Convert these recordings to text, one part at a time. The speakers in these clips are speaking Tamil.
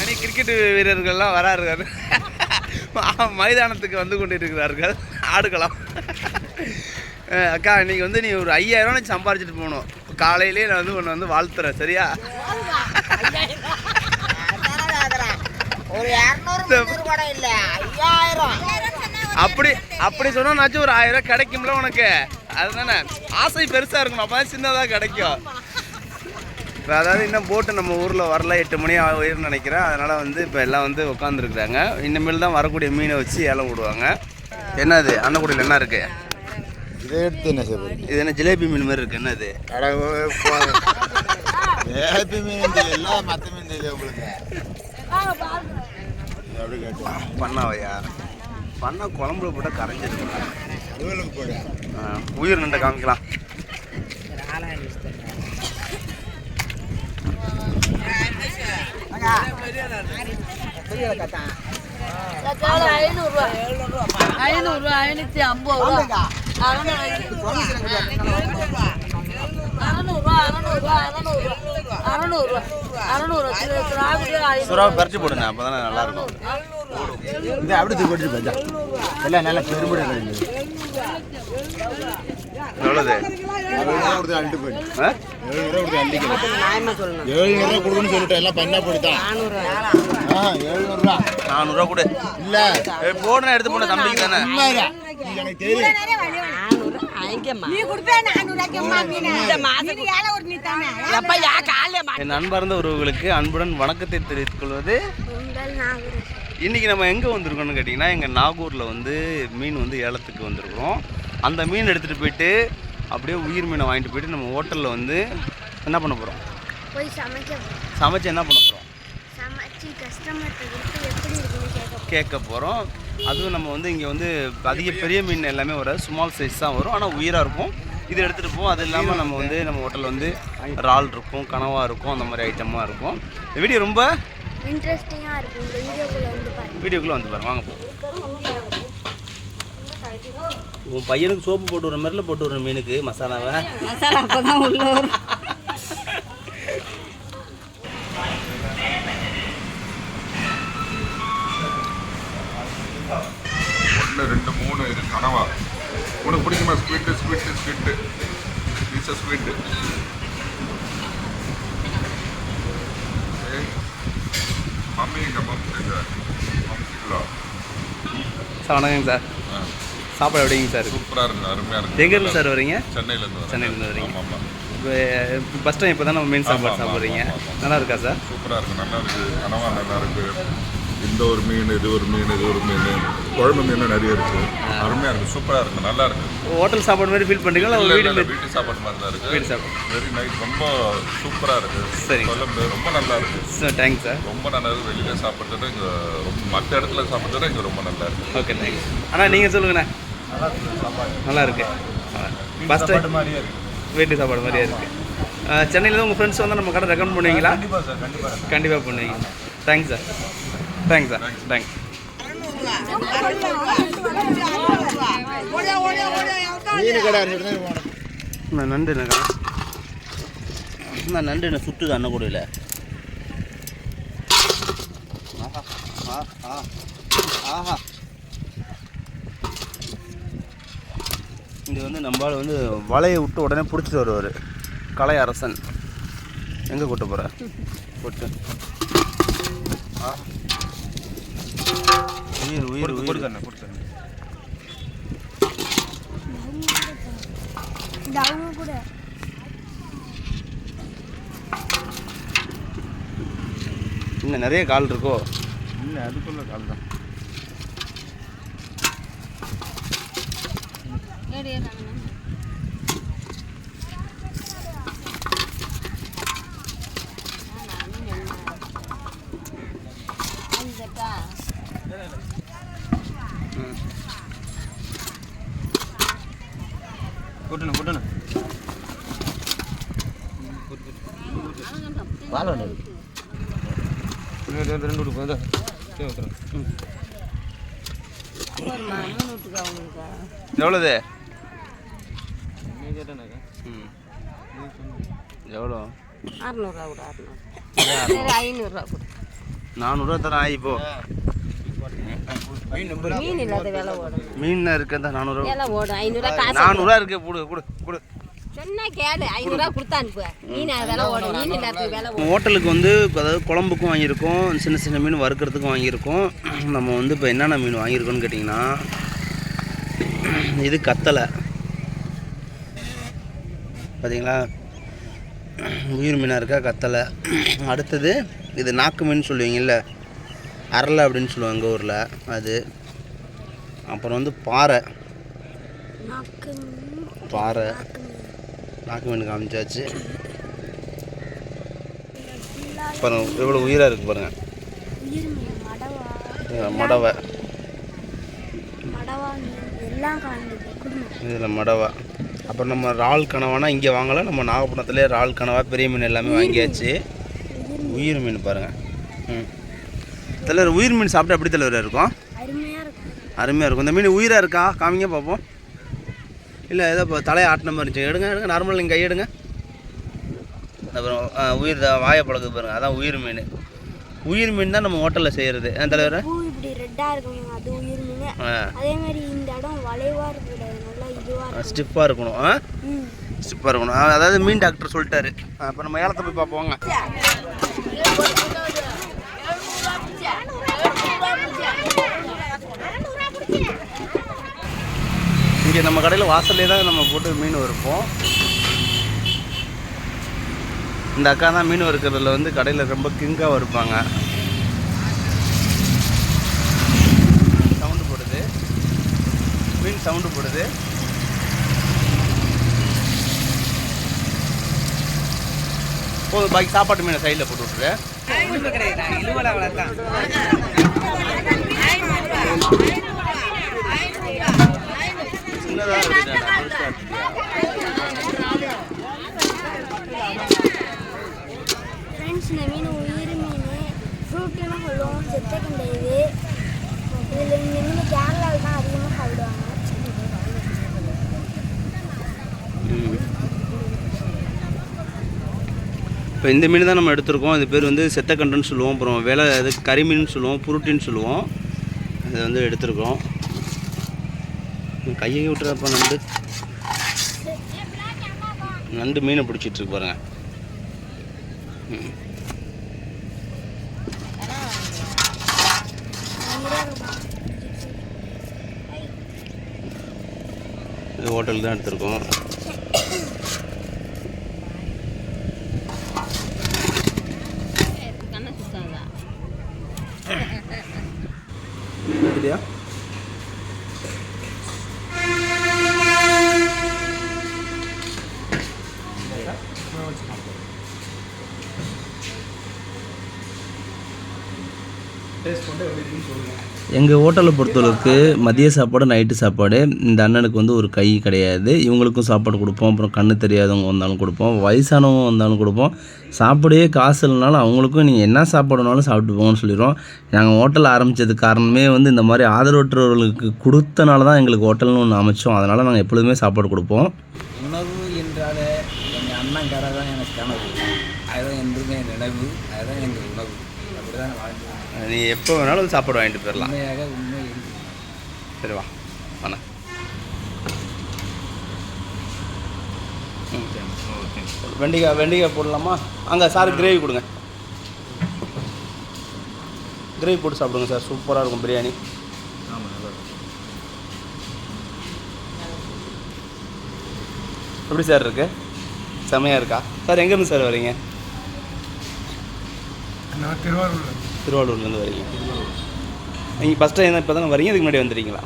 அணி கிரிக்கெட் வீரர்கள்லாம் வரார்கள். மைதானத்துக்கு வந்து கொண்டு இருக்கிறார்கள் ஆடுகளம். அஹ் அக்கா இன்னைக்கு வந்து நீ ஒரு ஐயாயிரம் ரூபாய் சம்பாரிச்சிட்டு போகணும். காலையிலேயே நான் வந்து உன்னை வந்து வாழ்த்துறேன் சரியா? ஒரு இரநூறு இல்ல ஐயாயிரம் அப்படி அப்படி சொன்னாச்சும் ஒரு ஆயிரம் ரூபாய் கிடைக்கும்ல உனக்கு. அதுதானே. ஆசை பெருசாக இருக்கணும் அப்போ தான் சின்னதாக கிடைக்கும். இப்போ அதாவது இன்னும் போட்டு நம்ம ஊரில் வரல எட்டு மணி ஆகும்னு நினைக்கிறேன். அதனால் வந்து இப்போ எல்லாம் வந்து உட்காந்துருக்குறாங்க இனிமேல் தான் வரக்கூடிய மீனை வச்சு ஏலம் விடுவாங்க என்னது? அன்னக்குடியில் என்ன இருக்கு? இதை எடுத்து என்ன செய்வது இது என்ன ஜிலேபி மீன் மாதிரி இருக்கு. என்னது? ஏபி மீன் தெரியல மற்ற மீன் உங்களுக்கு. அப்படி கேட்டு? பண்ணாவையா? பண்ணா குழம்புல போட்டால் கரைஞ்சிருக்கு உயிர் நின்று காமிக்கலாம். ஐநூறுரூவா ஐநூற்றி ஐம்பது ரூபா. அறநூறுவா அறநூறுவா அறநூறுவா. சுறாவை பறிச்சு போடுங்க அப்போ தானே நல்லாயிருக்கும் இந்த அப்படி தூக்கி போட்டு போச்சா எல்லாம் நல்லா பெருமுடி கொடுத்து அள்ளிக்கலாம் ஏழுநூறுவா கொடுக்கணும்னு சொல்லிட்டேன். எல்லாம் பண்ணா போட்டுதான். ஆ ஏழுநூறுவா நானூறுரூவா கொடு. இல்லை. போடுறேன் எடுத்து போன தம்பிக்கு தானே. எனக்கு தெரியும் என் அன்பார்ந்த உறவுகளுக்கு அன்புடன் வணக்கத்தை தெரிவித்துக் கொள்வது. இன்னைக்கு நம்ம எங்கே வந்திருக்கோம்னு கேட்டிங்கன்னா எங்கள் நாகூரில் வந்து மீன் வந்து ஏலத்துக்கு வந்திருக்கிறோம். அந்த மீன் எடுத்துகிட்டு போயிட்டு அப்படியே உயிர் மீனை வாங்கிட்டு போயிட்டு நம்ம ஹோட்டலில் வந்து என்ன பண்ண போகிறோம் போய் சமைக்க சமைச்சு என்ன பண்ண போகிறோம் சமைச்சு கஸ்டமர்கிட்ட கொடுத்து எப்படி இருக்குன்னு கேட்க கேட்க போகிறோம் அதுவும் நம்ம வந்து இங்கே வந்து அதிக பெரிய மீன் எல்லாமே வராது. ஸ்மால் சைஸ் தான் வரும். ஆனால் உயிராக இருக்கும். இது எடுத்துகிட்டு போவோம். அது இல்லாமல் நம்ம வந்து நம்ம ஹோட்டலில் வந்து இறால் இருக்கும் கனவா இருக்கும் அந்த மாதிரி ஐட்டமாக இருக்கும். இந்த வீடியோ ரொம்ப இன்ட்ரெஸ்டிங்காக இருக்கும். இந்த வீடியோக்குள்ள வந்து பாருங்க. வீடியோக்குள்ளே வந்து பாருங்க. வாங்க உன் பையனுக்கு சோப்பு போட்டு விடுற மாதிரில போட்டு விடுற மீனுக்கு மசாலாவை. மசாலா அப்போ தான் உள்ள வரும். கனவா. உனக்கு பிடிக்குமா sweet sweet sweet pizza sweet mummy எங்க மம்மி எங்க மம்மிங்களா சார் வணக்கங்க சார். சாப்பாடு எப்படிங்க சார்? சூப்பராக இருக்கு அருமையாக இருக்கு. எங்க இருந்து சார் வரீங்க? சென்னையிலேருந்து சென்னையிலேருந்து வரீங்க. ஆமாம் ஃபஸ்ட் டைம் இப்போ தான் நம்ம மீன் சாப்பாடு சாப்பிட்றீங்க. நல்லா இருக்கா சார்? சூப்பராக இருக்கு நல்லா இருக்கு. கனவா நல்லா இருக்கு. இந்த ஒரு மீன் இது ஒரு மீன் இது ஒரு மீன். குழம்பு மீன் நிறைய இருக்கு. அருமையாக இருக்கு. சூப்பராக இருக்கு. நல்லா இருக்கு. ஹோட்டல் சாப்பாடு மாதிரி ஃபீல் பண்ணுறீங்களா இல்ல, இல்லை இல்ல, வீடு இல்ல, வீட்டு சாப்பாடு மாதிரி தான் இருக்கு. வீட்டு சாப்பாடு. வெரி நைஸ் ரொம்ப சூப்பராக இருக்கு. சரி. குழம்பு ரொம்ப நல்லா இருக்கு. சார் தேங்க்ஸ் சார் ரொம்ப நல்லா இருக்கு. வெளியில சாப்பிட்றது இங்கே ரொம்ப மற்ற இடத்துல சாப்பிட்றது இங்கே ரொம்ப நல்லா இருக்கு. ஓகே தேங்க்ஸ் அண்ணா நீங்கள் சொல்லுங்கண்ணே. நல்லா இருக்கு. ஃபஸ்ட் டைம் மாதிரியே இருக்கு. வீட்டு சாப்பாடு மாதிரியே இருக்கு. சென்னையில் உங்கள் ஃப்ரெண்ட்ஸ் வந்து நம்ம கடை ரெக்கமெண்ட் பண்ணுவீங்களா? கண்டிப்பாக சார் கண்டிப்பாக கண்டிப்பாக பண்ணுவீங்க. Thanks sir thanks sir thanks நான் நண்டு நான் நண்டு என்ன சுட்டுது அன்னக்கூடையில் ஆஹா ஆஹா ஆஹா இது வந்து நம்மளால் வந்து வலையை விட்டு உடனே பிடிச்சிட்டு வருவார். கலை அரசன். எங்கே கூட்ட போகிற கொட்டு உயிர் உயிர் உயிர். இந்த அவங்க கூட இன்னும் நிறைய கால் இருக்கோ? இல்லை அதுக்குள்ள கால் தான் கூட்டணும் கூட்டணும் வாழை ஒன்று இருக்கு ரெண்டு விட்டு போதா வீட்டுக்கு அவங்களுக்கு எவ்வளோது எவ்வளோ அறநூறுவா கூட அறநூறு. சரி ஐநூறுரூவா கொடு. நானூறுரூவா தரேன் ஆகி இப்போ மீன் இல்லாத விலை ஓடும். மீன் இருக்கிறதா நானூறுரூவா விலை ஓடும். ஐநூறுரூவா காசு நானூறுரூவா இருக்கு கொடு கொடு கொடு. சொன்னா கேளு. ஐநூறுரூவா கொடுத்தா அனுப்பு. மீன் அது விலை ஓடும். மீன் இல்லாததுக்கு விலை ஹோட்டலுக்கு வந்து அதாவது குழம்புக்கும் வாங்கியிருக்கோம் சின்ன சின்ன மீன் வறுக்கிறதுக்கும் வாங்கியிருக்கோம். நம்ம வந்து இப்போ என்னென்ன மீன் வாங்கியிருக்கோம்னு கேட்டிங்கன்னா இது கத்தலை. பார்த்தீங்களா உயிர் மீனாக இருக்கா கத்தலை. அடுத்தது இது நாக்கு மீன் சொல்லுவீங்கல்ல அரளை அப்படின்னு சொல்லுவாங்க எங்கள் ஊரில். அது. அப்புறம் வந்து பாறை. பாறை. நாக்கு மீன் காமிச்சாச்சு. பாருங்க எவ்வளோ உயிராக இருக்குது பாருங்கள் மடவா. இதில் மடவை. அப்புறம் நம்ம இறால் கனவானா இங்கே வாங்கலாம். நம்ம நாகப்பட்டினத்துலேயே இறால் கனவா பெரிய மீன் எல்லாமே வாங்கியாச்சு. உயிர் மீன். பாருங்கள் ம். தலைவர் உயிர் மீன் சாப்பிட்டா எப்படி தலைவர் இருக்கும்? அருமையாக இருக்கும். இந்த மீன் உயிராக இருக்கா? காமிங்க பார்ப்போம். இல்லை ஏதோ இப்போ தலையை ஆட்டின மாதிரி இருந்துச்சு. எடுங்க எடுங்க. நார்மல் நீங்கள் கை எடுங்க. அப்புறம் உயிர் தான் வாயை பழகுது பாருங்க. அதான் உயிர் மீன். உயிர் மீன் தான் நம்ம ஹோட்டலில் செய்கிறது ஏன் தலைவர்? ஸ்டிஃபாக இருக்கணும். ஆ? ஸ்டிஃபாக இருக்கணும். அதாவது மீன் டாக்டர் சொல்லிட்டாரு. அப்போ நம்ம ஏலத்தை போய் பார்ப்போம். வாங்க. இங்கே நம்ம கடையில் வாசல்லே தான் நம்ம போட்டு மீன் வறுப்போம். இந்த அக்கா தான் மீன் வறுக்கிறதுல வந்து கடையில் ரொம்ப கிங்காக வறுப்பாங்க. சவுண்டு போடுது. மீன் சவுண்டு போடுது. போதும் பாக்கி சாப்பாட்டு மீனை சைடில் போட்டு விட்ரு சின்னதாக ஃப்ரெண்ட்ஸ் இந்த மீன் உயிர் மீன் ஃப்ரூட்டுன்னு சொல்லுவோம். செத்தக்கண்டை இது. இதில் இந்த மீன் கேரளாவில் தான் இப்போ இந்த மீன் தான் நம்ம எடுத்திருக்கோம். இது பேர் வந்து செத்தக்கண்டுன்னு சொல்லுவோம். அப்புறம் வேலை இது கறிமீன் சொல்லுவோம் புருட்டின்னு சொல்லுவோம். இதை வந்து எடுத்திருக்கோம். கையை விட்டுறப்ப நண்டு. நண்டு மீனை பிடிச்சிட்டு இருக்கு பாருங்க. இது ஹோட்டல் தான் எடுத்திருக்கோம். 돼요? 내가? 그러면 잠깐만. எங்கள் ஹோட்டலை பொறுத்தளவுக்கு மதிய சாப்பாடு நைட்டு சாப்பாடு. இந்த அண்ணனுக்கு வந்து ஒரு கை கிடையாது. இவங்களுக்கும் சாப்பாடு கொடுப்போம். அப்புறம் கண்ணு தெரியாதவங்க வந்தாலும் கொடுப்போம். வயசானவங்க வந்தாலும் கொடுப்போம். சாப்பிடவே காசு இல்லைனாலும் அவங்களுக்கும் நீங்கள் என்ன சாப்பாடுனாலும் சாப்பிட்டு போங்கன்னு சொல்லிடுவோம் நாங்கள் ஹோட்டல் ஆரம்பித்தது காரணமே வந்து இந்த மாதிரி ஆதரவற்றவர்களுக்கு கொடுத்தனால தான் எங்களுக்கு ஹோட்டல்னு ஒன்று அமைச்சோம். அதனால் நாங்கள் எப்பொழுதுமே சாப்பாடு கொடுப்போம் உணவு என்றாலே எங்கள் அண்ணங்கார தான் எனக்கு கனவு அதுதான் என்றுமே நினைவு அதுதான் எங்கள் உணவு அப்படிதான் வாழ்ந்து நீ எப்போ வேணாலும் சாப்பாடு வாங்கிட்டு போயிடலாம். உண்மையாக உண்மை சரி வா வாண்ணா. வெண்டிக்காய் வெண்டிக்காய் போடலாமா? அங்கே சார் கிரேவி கொடுங்க. கிரேவி போட்டு சாப்பிடுங்க சார் சூப்பராக இருக்கும் பிரியாணி. எப்படி சார் இருக்கு? செமையாக இருக்கா? சார் எங்கேருந்து சார் வரீங்க? நான் திருவாரூரில் திருவாரூர்லேருந்து வரீங்க நீங்கள் ஃபஸ்ட் டைம் இப்போ தானே வரீங்க? இதுக்கு முன்னாடி வந்துடுறீங்களா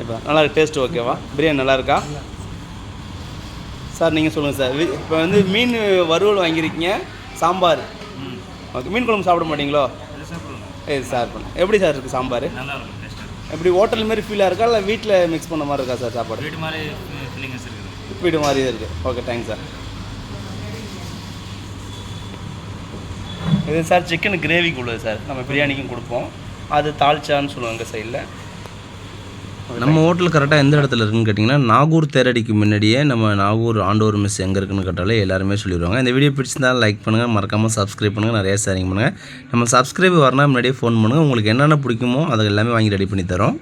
இப்போ நல்லா டேஸ்ட் ஓகேவா பிரியாணி நல்லா இருக்கா? சார் நீங்கள் சொல்லுங்கள் சார். இப்போ வந்து மீன் வறுவல் வாங்கியிருக்கீங்க சாம்பார். ஓகே மீன் குழம்பு சாப்பிட மாட்டீங்களோ? ஏ சார் பண்ண எப்படி சார் இருக்குது சாம்பார்? எப்படி ஹோட்டல் மாதிரி ஃபீலாக இருக்கா? இல்லை வீட்டில் மிக்ஸ் பண்ண மாதிரி இருக்கா சார் சாப்பாடு? வீடு மாதிரி இருக்குது. Okay thanks sir. இது சார் சிக்கன் கிரேவிக்கு உள்ளது சார். நம்ம பிரியாணிக்கும் கொடுப்போம். அது தால்ச்சான்னு சொல்லுவாங்க சைடில் நம்ம ஹோட்டல் கரெக்டாக எந்த இடத்துல இருக்குன்னு கேட்டிங்கன்னா நாகூர் தேரடிக்கு முன்னாடியே நம்ம நாகூர் ஆண்டோர் மிஸ் எங்கே இருக்குன்னு கேட்டாலே எல்லாருமே சொல்லிடுவாங்க. இந்த வீடியோ பிடிச்சிருந்தாலும் லைக் பண்ணுங்கள் மறக்காமல் சப்ஸ்கிரைப் பண்ணுங்கள் நிறையா ஷேரிங் பண்ணுங்கள் நம்ம சப்ஸ்கிரைப் வரனா முன்னாடியே ஃபோன் பண்ணுங்கள் உங்களுக்கு என்னென்ன பிடிக்குமோ அதை எல்லாமே வாங்கி ரெடி பண்ணி தரோம்.